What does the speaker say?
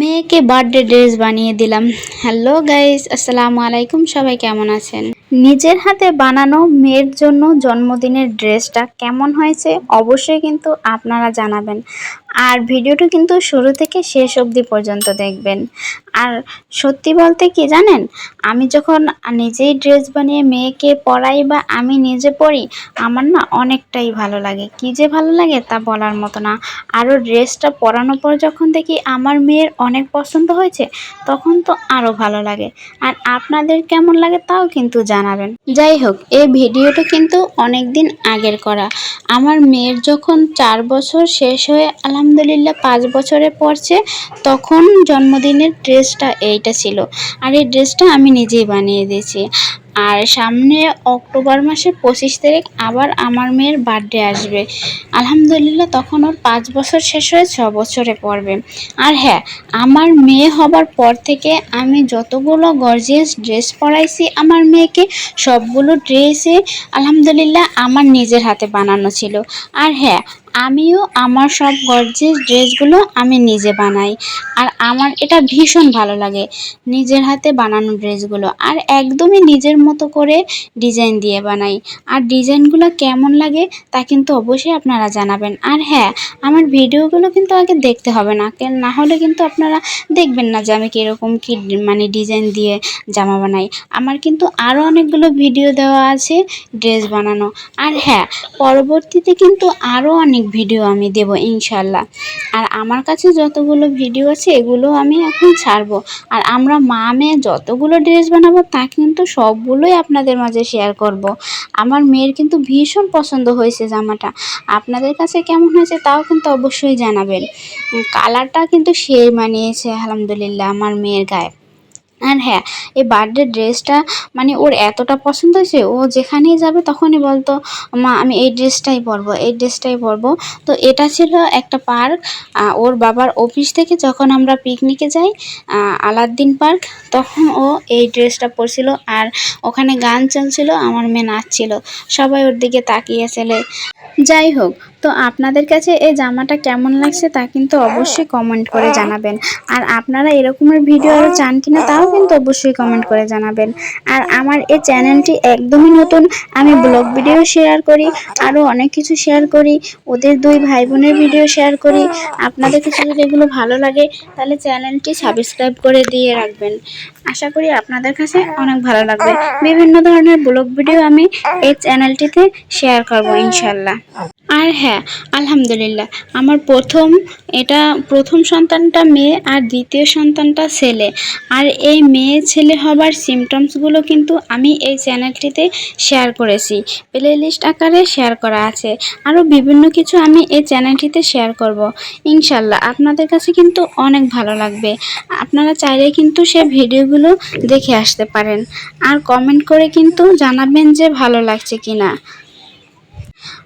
মেয়েকে birthday dress বানিয়ে দিলাম। হ্যালো গাইস আসসালামু আলাইকুম, সবাই কেমন আছেন? নিজের হাতে বানানো মেয়ের জন্য জন্মদিনের ড্রেসটা কেমন হয়েছে অবশ্যই কিন্তু আপনারা জানাবেন। আর ভিডিওটা কিন্তু শুরু থেকে শেষ অবধি পর্যন্ত দেখবেন। আর সত্যি বলতে কি জানেন? আমি যখন নিজেই ড্রেস বানিয়ে মেয়েকে পরাই বা আমি নিজে পরি, আমার না অনেকটাই ভালো লাগে। কি যে ভালো লাগে তা বলার মতো না। আরও ড্রেসটা পরানোর পর যখন দেখি আমার মেয়ের অনেক পছন্দ হয়েছে, তখন তো আরও ভালো লাগে। আর আপনাদের কেমন লাগে তাও কিন্তু জানাবেন। যাই হোক, এই ভিডিওটা কিন্তু অনেক দিন আগের করা। আমার মেয়ের যখন চার বছর শেষ হয়ে আলহামদুলিল্লাহ, পাঁচ বছরে পড়ছে তখন জন্মদিনের ড্রেসটা এইটা ছিল। আর এই ড্রেসটা আমি নিজেই বানিয়ে দিয়েছি। আর সামনে অক্টোবর মাসে পঁচিশ তারিখ আবার আমার মেয়ের বার্থডে আসবে। আলহামদুলিল্লাহ, তখন ওর পাঁচ বছর শেষ হয়ে ছ বছরে পড়বে। আর হ্যাঁ আমার মেয়ে হবার পর থেকে আমি যতগুলো গর্জিয়াস ড্রেস পরাইছি আমার মেয়েকে, সবগুলো ড্রেসে আলহামদুলিল্লাহ আমার নিজের হাতে বানানো ছিল। আর হ্যাঁ আমিও আমার সব গর্জিয়াস ড্রেসগুলো আমি নিজে বানাই। আর আমার এটা ভীষণ ভালো লাগে নিজের হাতে বানানো ড্রেসগুলো। আর একদমই নিজের মতো করে ডিজাইন দিয়ে বানাই। আর ডিজাইনগুলো কেমন লাগে তা কিন্তু অবশ্যই আপনারা জানাবেন। আর হ্যাঁ আমার ভিডিওগুলো কিন্তু আগে দেখতে হবে না না হলে কিন্তু আপনারা দেখবেন না যে আমি কীরকম কী মানে ডিজাইন দিয়ে জামা বানাই। আমার কিন্তু আরও অনেকগুলো ভিডিও দেওয়া আছে ড্রেস বানানো। আর হ্যাঁ পরবর্তীতে কিন্তু আরও অনেক ভিডিও আমি দেব, ইনশাল্লাহ। আর আমার কাছে যতগুলো ভিডিও আছে, এগুলো আমি এখন ছাড়বো। আর আমরা মা মেয়ে যতগুলো ড্রেস বানাবো, তা কিন্তু সবগুলোই আপনাদের মাঝে শেয়ার করব। আমার মেয়ের কিন্তু ভীষণ পছন্দ হয়েছে জামাটা। আপনাদের কাছে কেমন হয়েছে তাও কিন্তু অবশ্যই জানাবেন। কালারটা কিন্তু সে মানিয়েছে, আলহামদুলিল্লাহ, আমার মেয়ের গায়ে। আর হ্যাঁ এই বার্থডে ড্রেসটা মানে ওর এতটা পছন্দ হয়েছে, ও যেখানেই যাবে তখনই বলতো, মা, আমি এই ড্রেসটাই পরবো, এই ড্রেসটাই পরবো। তো এটা ছিল একটা পার্ক ওর বাবার অফিস থেকে যখন আমরা পিকনিকে যাই আলাদ্দিন পার্ক তখন ও এই ড্রেসটা পরছিল। আর ওখানে গান চলছিল, আমার মেয়ে নাচছিল। সবাই ওর দিকে তাকিয়েছিলে যাই হোক তো আপনাদের কাছে এই জামাটা কেমন লাগছে তা কিন্তু অবশ্যই কমেন্ট করে জানাবেন। আর আপনারা এরকমের ভিডিও আরও চান কিনা তাও কিন্তু অবশ্যই কমেন্ট করে জানাবেন। আর আমার এই চ্যানেলটি একদমই নতুন, আমি ব্লগ ভিডিও শেয়ার করি আরও অনেক কিছু শেয়ার করি, ওদের দুই ভাই বোনের ভিডিও শেয়ার করি। আপনাদের কাছে যদি এগুলো ভালো লাগে, তাহলে চ্যানেলটি সাবস্ক্রাইব করে দিয়ে রাখবেন। আশা করি আপনাদের কাছে অনেক ভালো লাগবে। বিভিন্ন ধরনের ব্লগ ভিডিও আমি এই চ্যানেলটিতে শেয়ার করব, ইনশাল্লাহ। আর হ্যাঁ আলহামদুলিল্লাহ। আমার প্রথম, এটা প্রথম সন্তানটা মেয়ে আর দ্বিতীয় সন্তানটা ছেলে। আর এই মেয়ে ছেলে হবার সিমটমসগুলো কিন্তু আমি এই চ্যানেলটিতে শেয়ার করেছি। প্লে লিস্ট আকারে শেয়ার করা আছে। আরও বিভিন্ন কিছু আমি এই চ্যানেলটিতে শেয়ার করব। ইনশাল্লাহ, আপনাদের কাছে কিন্তু অনেক ভালো লাগবে। আপনারা চাইলে কিন্তু সে ভিডিওগুলো দেখে আসতে পারেন। আর কমেন্ট করে কিন্তু জানাবেন যে ভালো লাগছে কিনা।